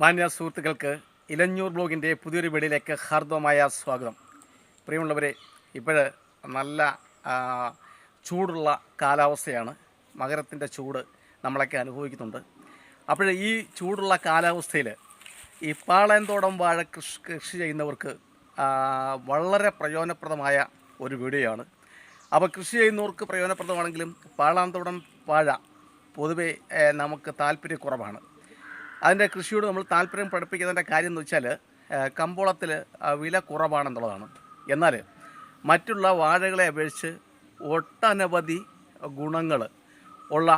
മാന്യ സുഹൃത്തുക്കൾക്ക് ഇലഞ്ഞൂർ ബ്ലോഗിന്റെ പുതിയൊരു വീടിലേക്ക് ഹാർദവമായ സ്വാഗതം. പ്രിയമുള്ളവരെ ഇപ്പോൾ നല്ല ചൂടുള്ള കാലാവസ്ഥയാണ്. മകരത്തിന്റെ ചൂട് നമ്മളൊക്കെ അനുഭവിക്കുന്നുണ്ട്. അപ്പോൾ ഈ ചൂടുള്ള കാലാവസ്ഥയിൽ ഈ പാളയന്തോടം വാഴ കൃഷി കൃഷി ചെയ്യുന്നവർക്ക് വളരെ പ്രയോജനപ്രദമായ ഒരു വീഡിയോയാണ്. അപ്പോൾ കൃഷി ചെയ്യുന്നവർക്ക് പ്രയോജനപ്രദമാണെങ്കിലും പാളാന്തോടം വാഴ പൊതുവേ നമുക്ക് താല്പര്യക്കുറവാണ്. അതിന്റെ കൃഷിയോട് നമ്മൾ താല്പര്യം പഠിപ്പിക്കുന്നതിന്റെ കാര്യം എന്ന് വെച്ചാൽ കമ്പോളത്തിൽ വില കുറവാണെന്നുള്ളതാണ്. എന്നാൽ മറ്റുള്ള വാഴകളെ അപേക്ഷിച്ച് ഒട്ടനവധി ഗുണങ്ങൾ ഉള്ള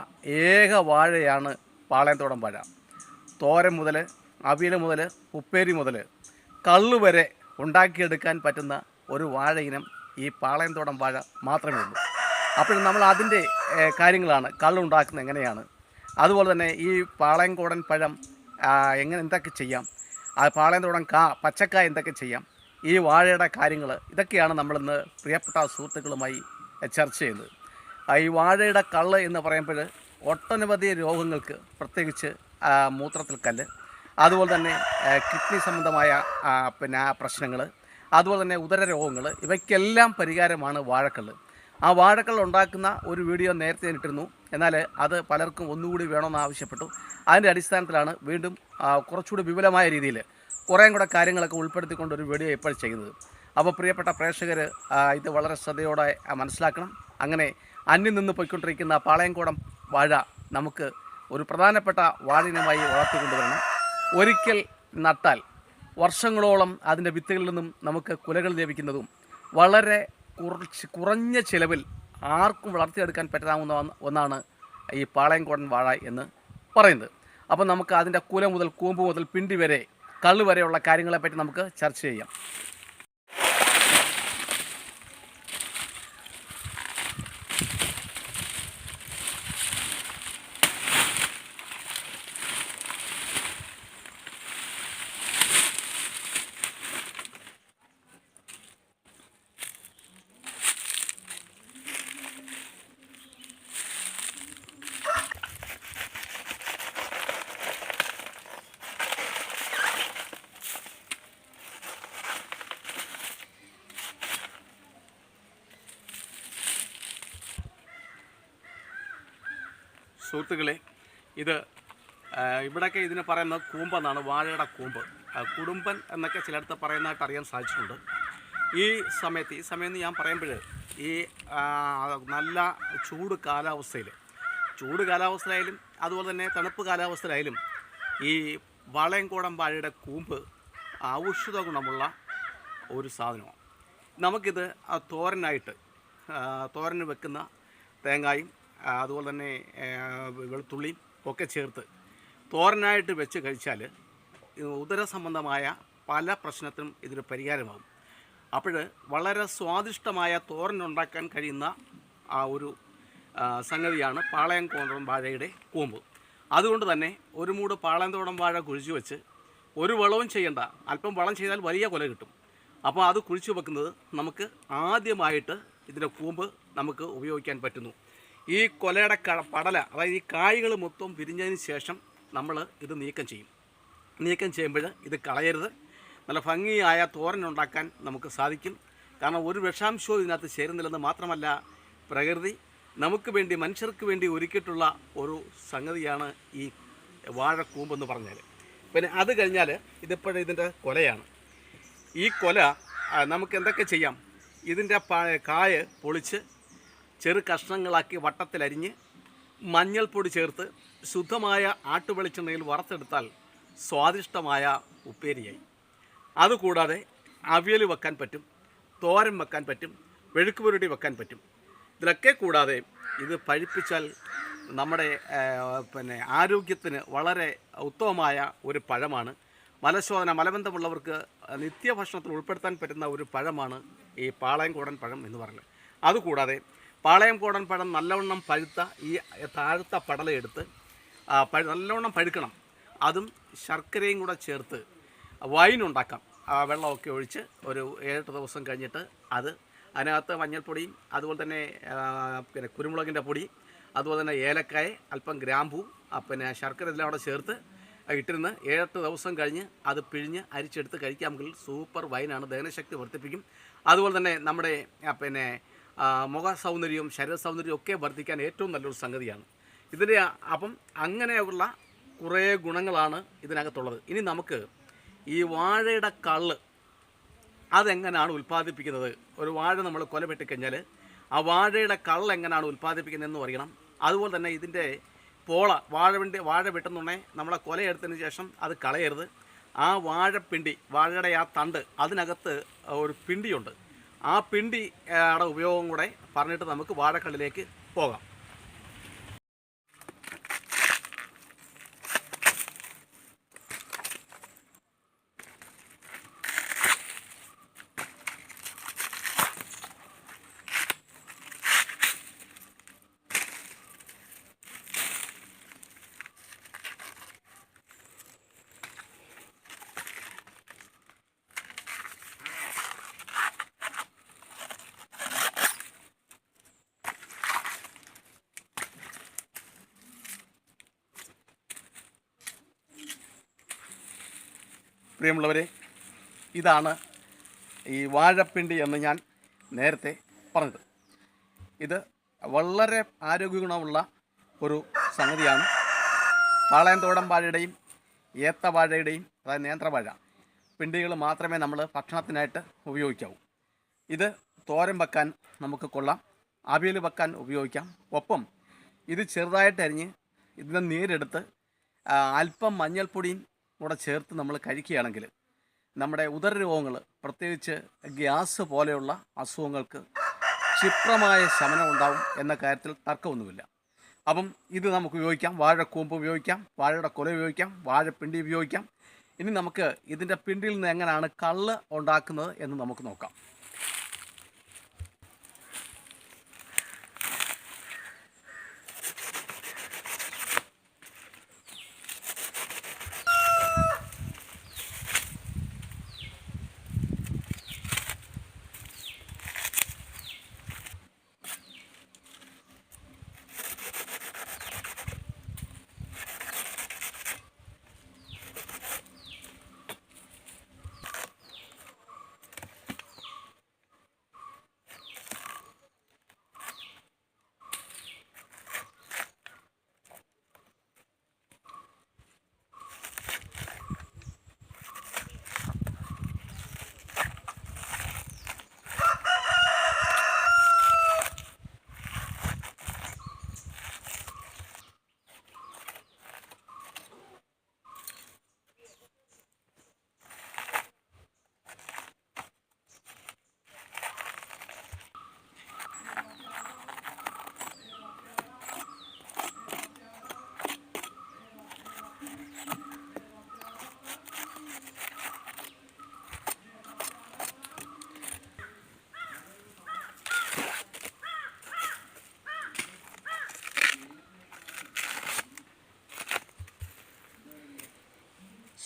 ഏക വാഴയാണ് പാളയത്തോടം വാഴ. തോരൻ മുതൽ അവിയൽ മുതൽ ഉപ്പേരി മുതൽ കള്ള് വരെ ഉണ്ടാക്കിയെടുക്കാൻ പറ്റുന്ന ഒരു വാഴ ഇനം ഈ പാളയംതോടം വാഴ മാത്രമേ ഉള്ളൂ. അപ്പോൾ നമ്മൾ അതിന്റെ കാര്യങ്ങളാണ് കള്ളുണ്ടാക്കുന്നത് എങ്ങനെയാണ്. അതുപോലെ തന്നെ ഈ പാളയംകോടൻ പഴം എങ്ങനെ എന്തൊക്കെ ചെയ്യാം? ആ പാളയം തുടങ്ങാൻ കാ പച്ചക്കായ എന്തൊക്കെ ചെയ്യാം? ഈ വാഴയുടെ കാര്യങ്ങൾ ഇതൊക്കെയാണ് നമ്മളിന്ന് പ്രിയപ്പെട്ട സുഹൃത്തുക്കളുമായി ചർച്ച ചെയ്യുന്നത്. ഈ വാഴയുടെ കള്ള് എന്ന് പറയുമ്പോൾ ഒട്ടനവധി രോഗങ്ങൾക്ക് പ്രത്യേകിച്ച് മൂത്രത്തിൽ കല്ല് അതുപോലെ തന്നെ കിഡ്നി സംബന്ധമായ പിന്നെ പ്രശ്നങ്ങൾ അതുപോലെ തന്നെ ഉദര രോഗങ്ങൾ ഇവയ്ക്കെല്ലാം പരിഹാരമാണ് വാഴക്കള്ള്. ആ വാഴകൾ ഉണ്ടാക്കുന്ന ഒരു വീഡിയോ നേരത്തെ ഇട്ടിരുന്നു. എന്നാൽ അത് പലർക്കും ഒന്നുകൂടി വേണമെന്ന് ആവശ്യപ്പെട്ടു. അതിന്റെ അടിസ്ഥാനത്തിലാണ് വീണ്ടും കുറച്ചുകൂടി വിപുലമായ രീതിയിൽ കുറേയും കൂടെ കാര്യങ്ങളൊക്കെ ഉൾപ്പെടുത്തിക്കൊണ്ട് ഒരു വീഡിയോ ഇപ്പോൾ ചെയ്യുന്നത്. അപ്പോൾ പ്രിയപ്പെട്ട പ്രേക്ഷകർ ഇത് വളരെ ശ്രദ്ധയോടെ മനസ്സിലാക്കണം. അങ്ങനെ അന്യം നിന്ന് പോയിക്കൊണ്ടിരിക്കുന്ന പാളയംകോടം വാഴ നമുക്ക് ഒരു പ്രധാനപ്പെട്ട വാഴിനമായി വളർത്തിക്കൊണ്ടുവരണം ഒരിക്കൽ നട്ടാൽ വർഷങ്ങളോളം അതിന്റെ വിത്തുകളിൽ നിന്നും നമുക്ക് കുലകൾ ലഭിക്കുന്നതും വളരെ കുറച്ച് കുറഞ്ഞ ചിലവിൽ ആർക്കും വളർത്തിയെടുക്കാൻ പറ്റാവുന്ന ഒന്ന് ഒന്നാണ് ഈ പാളയംകോടൻ വാഴ എന്ന് പറയുന്നത്. അപ്പോൾ നമുക്ക് അതിന്റെ കുല മുതൽ കൂമ്പ് മുതൽ പിണ്ടി വരെ കള്ള് വരെയുള്ള കാര്യങ്ങളെപ്പറ്റി നമുക്ക് ചർച്ച ചെയ്യാം. സുഹൃത്തുക്കളെ ഇത് ഇവിടെയൊക്കെ ഇതിന് പറയുന്നത് കൂമ്പെന്നാണ് വാഴയുടെ കൂമ്പ്. കുടുംബൻ എന്നൊക്കെ ചിലയിടത്ത് പറയുന്നതായിട്ട് അറിയാൻ സാധിച്ചിട്ടുണ്ട്. ഈ സമയത്ത് ഈ സമയം ഞാൻ പറയുമ്പോൾ ഈ നല്ല ചൂട് കാലാവസ്ഥയിൽ ചൂട് കാലാവസ്ഥയിലായാലും അതുപോലെ തന്നെ തണുപ്പ് കാലാവസ്ഥയിലായാലും ഈ വളയംകോടൻ വാഴയുടെ കൂമ്പ് ഔഷധ ഗുണമുള്ള ഒരു സാധനമാണ്. നമുക്കിത് തോരനായിട്ട് തോരന് വെക്കുന്ന തേങ്ങായും അതുപോലെ തന്നെ വെളുത്തുള്ളിയും ഒക്കെ ചേർത്ത് തോരനായിട്ട് വെച്ച് കഴിച്ചാൽ ഉദര സംബന്ധമായ പല പ്രശ്നത്തിനും ഇതൊരു പരിഹാരമാകും. അപ്പോൾ വളരെ സ്വാദിഷ്ടമായ തോരൻ ഉണ്ടാക്കാൻ കഴിയുന്ന ആ ഒരു സംഗതിയാണ് പാളയം കോണ്ടം വാഴയുടെ കൂമ്പ്. അതുകൊണ്ട് തന്നെ ഒരു മൂട് പാളയന്തോടം വാഴ കുഴിച്ചു വെച്ച് ഒരു വളവും ചെയ്യേണ്ട. അല്പം വളം ചെയ്താൽ വലിയ കൊല കിട്ടും. അപ്പോൾ അത് കുഴിച്ചു വെക്കുന്നത് നമുക്ക് ആദ്യമായിട്ട് ഇതിന്റെ കൂമ്പ് നമുക്ക് ഉപയോഗിക്കാൻ പറ്റുന്നു. ഈ കൊലയുടെ പടല അതായത് ഈ കായ്കൾ മൊത്തം വിരിഞ്ഞതിന് ശേഷം നമ്മൾ ഇത് നീക്കം ചെയ്യും. നീക്കം ചെയ്യുമ്പോൾ ഇത് കളയരുത്. നല്ല ഭംഗിയായ തോരൻ ഉണ്ടാക്കാൻ നമുക്ക് സാധിക്കും. കാരണം ഒരു വിഷാംശവും ഇതിനകത്ത് ചേരുന്നില്ലെന്ന് മാത്രമല്ല പ്രകൃതി. നമുക്ക് വേണ്ടി മനുഷ്യർക്ക് വേണ്ടി ഒരുക്കിയിട്ടുള്ള ഒരു സംഗതിയാണ് ഈ വാഴക്കൂമ്പെന്ന് പറഞ്ഞാൽ. പിന്നെ അത് കഴിഞ്ഞാൽ ഇതിപ്പോഴും ഇതിന്റെ കൊലയാണ്. ഈ കൊല നമുക്ക് എന്തൊക്കെ ചെയ്യാം? ഇതിന്റെ കായ പൊളിച്ച് ചെറു കഷ്ണങ്ങളാക്കി വട്ടത്തിലരിഞ്ഞ് മഞ്ഞൾപ്പൊടി ചേർത്ത് ശുദ്ധമായ ആട്ടുവെളിച്ചെണ്ണയിൽ വറുത്തെടുത്താൽ സ്വാദിഷ്ടമായ ഉപ്പേരിയായി. അതുകൂടാതെ അവിയൽ വെക്കാൻ പറ്റും തോരൻ വെക്കാൻ പറ്റും വെഴുക്ക് പുരട്ടി വെക്കാൻ പറ്റും. ഇതിലൊക്കെ കൂടാതെ ഇത് പഴിപ്പിച്ചാൽ നമ്മുടെ പിന്നെ ആരോഗ്യത്തിന് വളരെ ഉത്തമമായ ഒരു പഴമാണ്. മലശോധന മലബന്ധമുള്ളവർക്ക് നിത്യഭക്ഷണത്തിൽ ഉൾപ്പെടുത്താൻ പറ്റുന്ന ഒരു പഴമാണ് ഈ പാളയംകോടൻ പഴം എന്ന് പറയുന്നത്. അതുകൂടാതെ പാളയംകോടൻ പഴം നല്ലവണ്ണം പഴുത്ത ഈ താഴത്ത പടലെടുത്ത് പഴ നല്ലവണ്ണം പഴുക്കണം. അതും ശർക്കരയും കൂടെ ചേർത്ത് വൈൻ ഉണ്ടാക്കാം. ആ വെള്ളമൊക്കെ ഒഴിച്ച് ഒരു ഏഴെട്ട് ദിവസം കഴിഞ്ഞിട്ട് അത് അതിനകത്ത് മഞ്ഞൾപ്പൊടിയും അതുപോലെ തന്നെ പിന്നെ കുരുമുളകിന്റെ പൊടി അതുപോലെ തന്നെ ഏലക്കായ അല്പം ഗ്രാമ്പൂ പിന്നെ ശർക്കര എല്ലാം കൂടെ ചേർത്ത് ഇട്ടിരുന്ന് ഏഴെട്ട് ദിവസം കഴിഞ്ഞ് അത് പിഴിഞ്ഞ് അരിച്ചെടുത്ത് കഴിക്കാമെങ്കിൽ സൂപ്പർ വൈനാണ് ദഹനശക്തി വർദ്ധിപ്പിക്കും. അതുപോലെ തന്നെ നമ്മുടെ പിന്നെ മുഖ സൗന്ദര്യവും ശരീര സൗന്ദര്യവും ഒക്കെ വർദ്ധിക്കാൻ ഏറ്റവും നല്ലൊരു സംഗതിയാണ്. ഇതിന്റെ അപ്പം അങ്ങനെയുള്ള കുറേ ഗുണങ്ങളാണ് ഇതിനകത്തുള്ളത്. ഇനി നമുക്ക് ഈ വാഴയുടെ കള്ള് അതെങ്ങനെയാണ് ഉൽപ്പാദിപ്പിക്കുന്നത്? ഒരു വാഴ നമ്മൾ കൊല ആ വാഴയുടെ കള്ള് എങ്ങനെയാണ് ഉൽപ്പാദിപ്പിക്കുന്നതെന്ന് അറിയണം അതുപോലെ തന്നെ ഇതിന്റെ പോള വാഴ വെണ്ടി വാഴ വെട്ടുന്നുണ്ടേ നമ്മളെ കൊലയെടുത്തതിന് ശേഷം അത് കളയരുത്. ആ വാഴപ്പിണ്ടി വാഴയുടെ ആ തണ്ട് അതിനകത്ത് ഒരു പിണ്ടിയുണ്ട്. ആ പിണ്ടിയുടെ ഉപയോഗം കൂടെ പറഞ്ഞിട്ട് നമുക്ക് വാഴക്കള്ളിലേക്ക് പോകാം. പ്രിയമുള്ളവരെ ഇതാണ് ഈ വാഴപ്പിണ്ടി എന്ന് ഞാൻ നേരത്തെ പറഞ്ഞത്. ഇത് വളരെ ആരോഗ്യഗുണമുള്ള ഒരു സംഗതിയാണ്. പാളയംതോടം വാഴയുടെയും ഏത്തവാഴയുടെയും അതായത് നേന്ത്രവാഴ പിണ്ടികൾ മാത്രമേ നമ്മൾ ഭക്ഷണത്തിനായിട്ട് ഉപയോഗിക്കാവൂ. ഇത് തോരൻ വെക്കാൻ നമുക്ക് കൊള്ളാം അവിയൽ വെക്കാൻ ഉപയോഗിക്കാം. ഒപ്പം ഇത് ചെറുതായിട്ട് അരിഞ്ഞ് ഇതിന്റെ നീരെടുത്ത് അല്പം മഞ്ഞൾപ്പൊടിയും കൂടെ ചേർത്ത് നമ്മൾ കഴിക്കുകയാണെങ്കിൽ നമ്മുടെ ഉദരരോഗങ്ങൾ പ്രത്യേകിച്ച് ഗ്യാസ് പോലെയുള്ള അസുഖങ്ങൾക്ക് ക്ഷിപ്രമായ ശമനം ഉണ്ടാവും എന്ന കാര്യത്തിൽ തർക്കമൊന്നുമില്ല. അപ്പം ഇത് നമുക്ക് ഉപയോഗിക്കാം. വാഴക്കൂമ്പ് ഉപയോഗിക്കാം വാഴയുടെ കൊല ഉപയോഗിക്കാം വാഴപ്പിണ്ടി ഉപയോഗിക്കാം. ഇനി നമുക്ക് ഇതിന്റെ പിണ്ടിയിൽ നിന്ന് എങ്ങനെയാണ് കള്ള് ഉണ്ടാക്കുന്നത് എന്ന് നമുക്ക് നോക്കാം.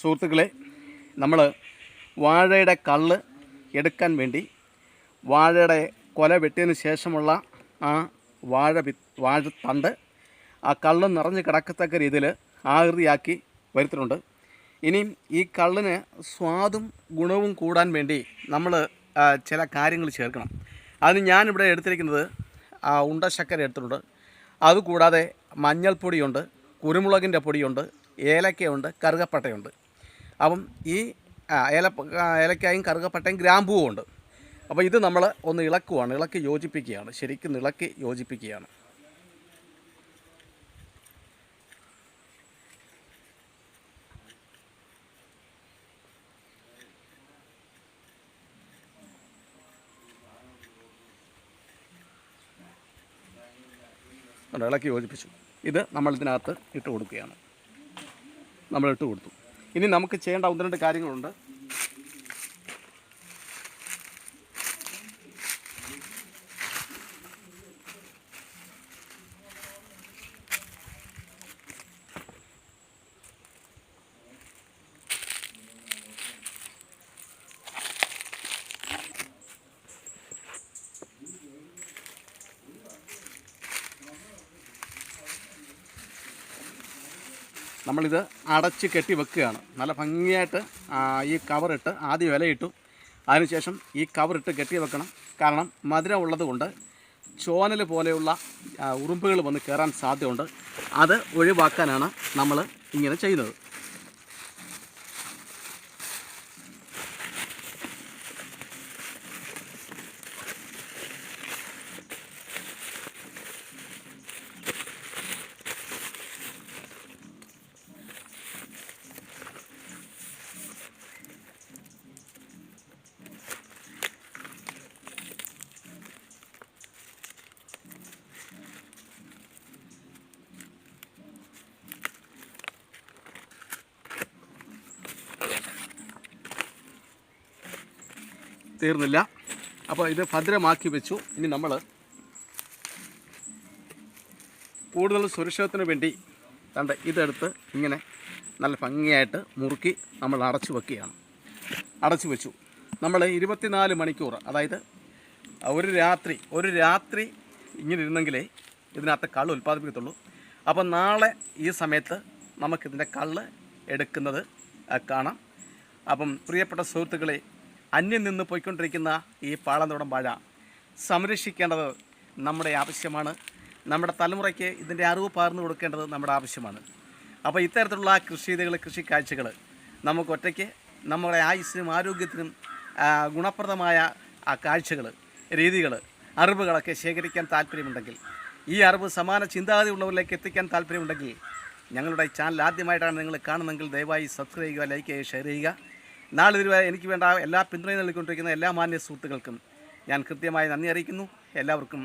സുഹൃത്തുക്കളെ നമ്മൾ വാഴയുടെ കള്ള് എടുക്കാൻ വേണ്ടി വാഴയുടെ കൊല വെട്ടിയതിന് ശേഷമുള്ള ആ വാഴ വി തണ്ട് ആ കള്ള് നിറഞ്ഞ് കിടക്കത്തക്ക രീതിയിൽ ആകൃതിയാക്കി വരുത്തുന്നുണ്ട് ഇനിയും ഈ കള്ളിന് സ്വാദും ഗുണവും കൂടാൻ വേണ്ടി നമ്മൾ ചില കാര്യങ്ങൾ ചേർക്കണം. അതിന് ഞാനിവിടെ എടുത്തിരിക്കുന്നത് ഉണ്ട ശർക്കര എടുത്തിട്ടുണ്ട്. അതുകൂടാതെ മഞ്ഞൾപ്പൊടിയുണ്ട് കുരുമുളകിന്റെ പൊടിയുണ്ട് ഏലക്കയുണ്ട് കറുകപ്പട്ടയുണ്ട്. അപ്പം ഈ ഏല ഏലക്കായും കറുകപ്പട്ടയും ഗ്രാമ്പൂവും ഉണ്ട്. അപ്പോൾ ഇത് നമ്മൾ ഒന്ന് ഇളക്കുവാണ് ഇളക്കി യോജിപ്പിക്കുകയാണ്. ശരിക്കും ഇളക്കി യോജിപ്പിക്കുകയാണ്. ഇളക്കി യോജിപ്പിച്ചു. ഇത് നമ്മളിതിനകത്ത് ഇട്ട് കൊടുക്കുകയാണ്. നമ്മളിട്ട് കൊടുത്തു. ഇനി നമുക്ക് ചെയ്യേണ്ട ഒന്ന് രണ്ട് കാര്യങ്ങളുണ്ട്. നമ്മളിത് അടച്ച് കെട്ടി വെക്കുകയാണ്. നല്ല ഭംഗിയായിട്ട് ഈ കവറിട്ട് ആദ്യം വിലയിട്ടു അതിനുശേഷം ഈ കവറിട്ട് കെട്ടി വെക്കണം. കാരണം മധുരം ഉള്ളതുകൊണ്ട് ചോനൽ പോലെയുള്ള ഉറുമ്പുകൾ വന്ന് കയറാൻ സാധ്യതയുണ്ട്. അത് ഒഴിവാക്കാനാണ് നമ്മൾ ഇങ്ങനെ ചെയ്യുന്നത്. തീർന്നില്ല. അപ്പോൾ ഇത് ഭദ്രമാക്കി വെച്ചു. ഇനി നമ്മൾ കൂടുതൽ സുരക്ഷിതത്തിന് വേണ്ടി കണ്ട് ഇതെടുത്ത് ഇങ്ങനെ നല്ല ഭംഗിയായിട്ട് മുറുക്കി നമ്മൾ അടച്ചു വെക്കുകയാണ്. അടച്ചു വെച്ചു. നമ്മൾ ഇരുപത്തിനാല് മണിക്കൂർ അതായത് ഒരു രാത്രി ഒരു രാത്രി ഇങ്ങനെ ഇരുന്നെങ്കിലേ ഇതിനകത്ത് കള്ള് ഉൽപ്പാദിപ്പിക്കത്തുള്ളൂ. അപ്പം നാളെ ഈ സമയത്ത് നമുക്കിതിന്റെ കള്ള് എടുക്കുന്നത് കാണാം. അപ്പം പ്രിയപ്പെട്ട സുഹൃത്തുക്കളെ അന്യം നിന്ന് പോയിക്കൊണ്ടിരിക്കുന്ന ഈ പാളന്തോടം വാഴ സംരക്ഷിക്കേണ്ടത് നമ്മുടെ ആവശ്യമാണ്. നമ്മുടെ തലമുറയ്ക്ക് ഇതിന്റെ അറിവ് പകർന്നു കൊടുക്കേണ്ടത് നമ്മുടെ ആവശ്യമാണ്. അപ്പോൾ ഇത്തരത്തിലുള്ള കൃഷി രീതികൾ കൃഷി കാഴ്ചകൾ നമുക്ക് ഒറ്റയ്ക്ക് നമ്മുടെ ആയുസ്സിനും ആരോഗ്യത്തിനും ഗുണപ്രദമായ ആ കാഴ്ചകൾ രീതികൾ അറിവുകളൊക്കെ ശേഖരിക്കാൻ താല്പര്യമുണ്ടെങ്കിൽ ഈ അറിവ് സമാന ചിന്താഗതി ഉള്ളവരിലേക്ക് എത്തിക്കാൻ താല്പര്യമുണ്ടെങ്കിൽ ഞങ്ങളുടെ ചാനൽ ആദ്യമായിട്ടാണ് നിങ്ങൾ കാണുന്നതെങ്കിൽ ദയവായി സബ്സ്ക്രൈബ് ചെയ്യുക ലൈക്ക് ചെയ്യുക ഷെയർ ചെയ്യുക. നാളെ എനിക്ക് വേണ്ട എല്ലാ പിന്തുണയും നൽകിക്കൊണ്ടിരിക്കുന്ന എല്ലാ മാന്യ സുഹൃത്തുക്കൾക്കും ഞാൻ കൃത്യമായി നന്ദി അറിയിക്കുന്നു. എല്ലാവർക്കും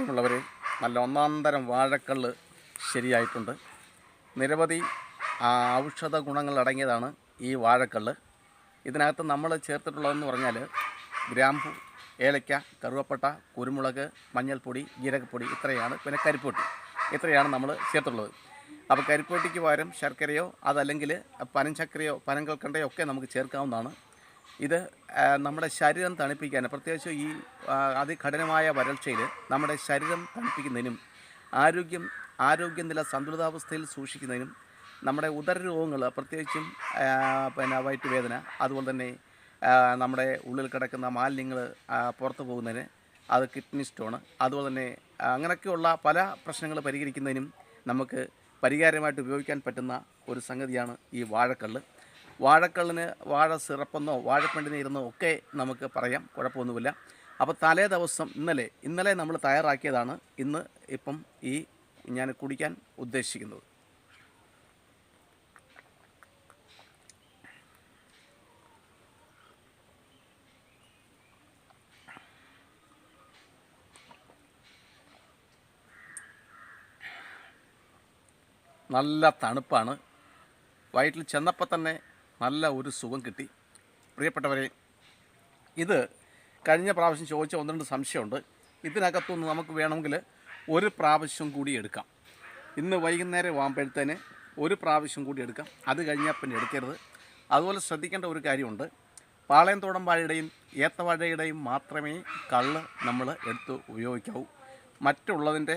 ഉള്ളവരെ നല്ല ഒന്നാം തരം വാഴക്കള്ള് ശരിയായിട്ടുണ്ട്. നിരവധി ഔഷധ ഗുണങ്ങൾ അടങ്ങിയതാണ് ഈ വാഴക്കള്ള്. ഇതിനകത്ത് നമ്മൾ ചേർത്തിട്ടുള്ളതെന്ന് പറഞ്ഞാൽ ഗ്രാമ്പു ഏലയ്ക്ക കറുവപ്പട്ട കുരുമുളക് മഞ്ഞൾപ്പൊടി ജീരകപ്പൊടി ഇത്രയാണ് പിന്നെ കരിപ്പൊട്ടി ഇത്രയാണ് നമ്മൾ ചേർത്തുള്ളത് അപ്പോൾ കരിപ്പൊട്ടിക്ക് പകരം ശർക്കരയോ അതല്ലെങ്കിൽ പനഞ്ചക്കരയോ പനങ്കൽക്കണ്ടയോ ഒക്കെ നമുക്ക് ചേർക്കാവുന്നതാണ്. ഇത് നമ്മുടെ ശരീരം തണുപ്പിക്കാൻ പ്രത്യേകിച്ച് ഈ അതികഠിനമായ വരൾച്ചയിൽ നമ്മുടെ ശരീരം തണുപ്പിക്കുന്നതിനും ആരോഗ്യം ആരോഗ്യനില സന്തുലിതാവസ്ഥയിൽ സൂക്ഷിക്കുന്നതിനും നമ്മുടെ ഉദര രോഗങ്ങൾ പ്രത്യേകിച്ചും പിന്നെ വയറ്റുവേദന അതുപോലെ തന്നെ നമ്മുടെ ഉള്ളിൽ കിടക്കുന്ന മാലിന്യങ്ങൾ പുറത്തു പോകുന്നതിന് അത് കിഡ്നി സ്റ്റോൺ അതുപോലെ തന്നെ അങ്ങനെയൊക്കെയുള്ള പല പ്രശ്നങ്ങൾ പരിഹരിക്കുന്നതിനും നമുക്ക് പരിഹാരമായിട്ട് ഉപയോഗിക്കാൻ പറ്റുന്ന ഒരു സംഗതിയാണ് ഈ വാഴക്കള്ള് വാഴക്കള്ളിന് വാഴ സിറപ്പെന്നോ വാഴപ്പിണ്ടിനീരെന്നോ ഒക്കെ നമുക്ക് പറയാം. കുഴപ്പമൊന്നുമില്ല. അപ്പോൾ തലേ ദിവസം ഇന്നലെ ഇന്നലെ നമ്മൾ തയ്യാറാക്കിയതാണ് ഇന്ന് ഇപ്പം ഈ ഞാൻ കുടിക്കാൻ ഉദ്ദേശിക്കുന്നത്. നല്ല തണുപ്പാണ്. വയറ്റിൽ ചെന്നപ്പോൾ തന്നെ നല്ല ഒരു സുഖം കിട്ടി. പ്രിയപ്പെട്ടവരെ ഇത് കഴിഞ്ഞ പ്രാവശ്യം ചോദിച്ച ഒന്ന് രണ്ട് സംശയമുണ്ട്. ഇതിനകത്തുനിന്ന് നമുക്ക് വേണമെങ്കിൽ ഒരു പ്രാവശ്യം കൂടി എടുക്കാം. ഇന്ന് വൈകുന്നേരം ആകുമ്പോഴത്തേന് ഒരു പ്രാവശ്യം കൂടി എടുക്കാം. അത് കഴിഞ്ഞാൽ പിന്നെ എടുക്കരുത്. അതുപോലെ ശ്രദ്ധിക്കേണ്ട ഒരു കാര്യമുണ്ട്. പാളയം തോടമ്പാഴയുടെയും ഏത്തവാഴയുടെയും മാത്രമേ കള്ള് നമ്മൾ എടുത്ത് ഉപയോഗിക്കാവൂ. മറ്റുള്ളതിന്റെ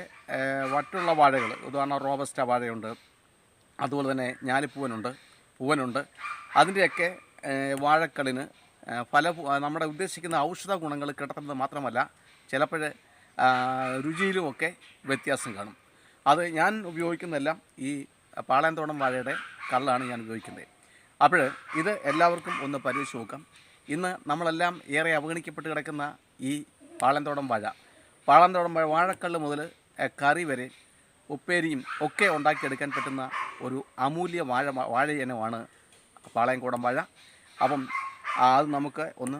മറ്റുള്ള വാഴകൾ ഉദാഹരണം റോബസ്റ്റ വാഴയുണ്ട്. അതുപോലെ തന്നെ ഞാലിപ്പൂവനുണ്ട്. പൂവനുണ്ട്. അതിന്റെയൊക്കെ വാഴക്കളിന് ഫല നമ്മുടെ ഉദ്ദേശിക്കുന്ന ഔഷധ ഗുണങ്ങൾ കിട്ടുന്നത് മാത്രമല്ല ചിലപ്പോൾ രുചിയിലുമൊക്കെ വ്യത്യാസം കാണും. അത് ഞാൻ ഉപയോഗിക്കുന്നതെല്ലാം ഈ പാളയന്തോടം വാഴയുടെ കള്ളാണ് ഞാൻ ഉപയോഗിക്കുന്നത്. അപ്പോൾ ഇത് എല്ലാവർക്കും ഒന്ന് പരീക്ഷിച്ച് നോക്കാം. ഇന്ന് നമ്മളെല്ലാം ഏറെ അവഗണിക്കപ്പെട്ട് കിടക്കുന്ന ഈ പാളന്തോടം വാഴ. പാളന്തോടം വാഴ വാഴക്കള്ള് മുതൽ കറി വരെ ഉപ്പേരിയും ഒക്കെ ഉണ്ടാക്കിയെടുക്കാൻ പറ്റുന്ന ഒരു അമൂല്യ വാഴ വാഴ ഇനമാണ് പാളയംകോടൻ വാഴ. അപ്പം അത് നമുക്ക് ഒന്ന്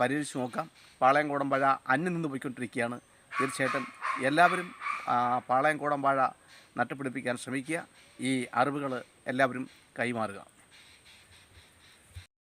പരീക്ഷിച്ച് നോക്കാം. പാളയംകോടൻ വാഴ അന്യം നിന്ന് പോയിക്കൊണ്ടിരിക്കുകയാണ്. തീർച്ചയായിട്ടും എല്ലാവരും പാളയംകോടൻ വാഴ നട്ടുപിടിപ്പിക്കാൻ ശ്രമിക്കുക. ഈ അറിവുകൾ എല്ലാവരും കൈമാറുക.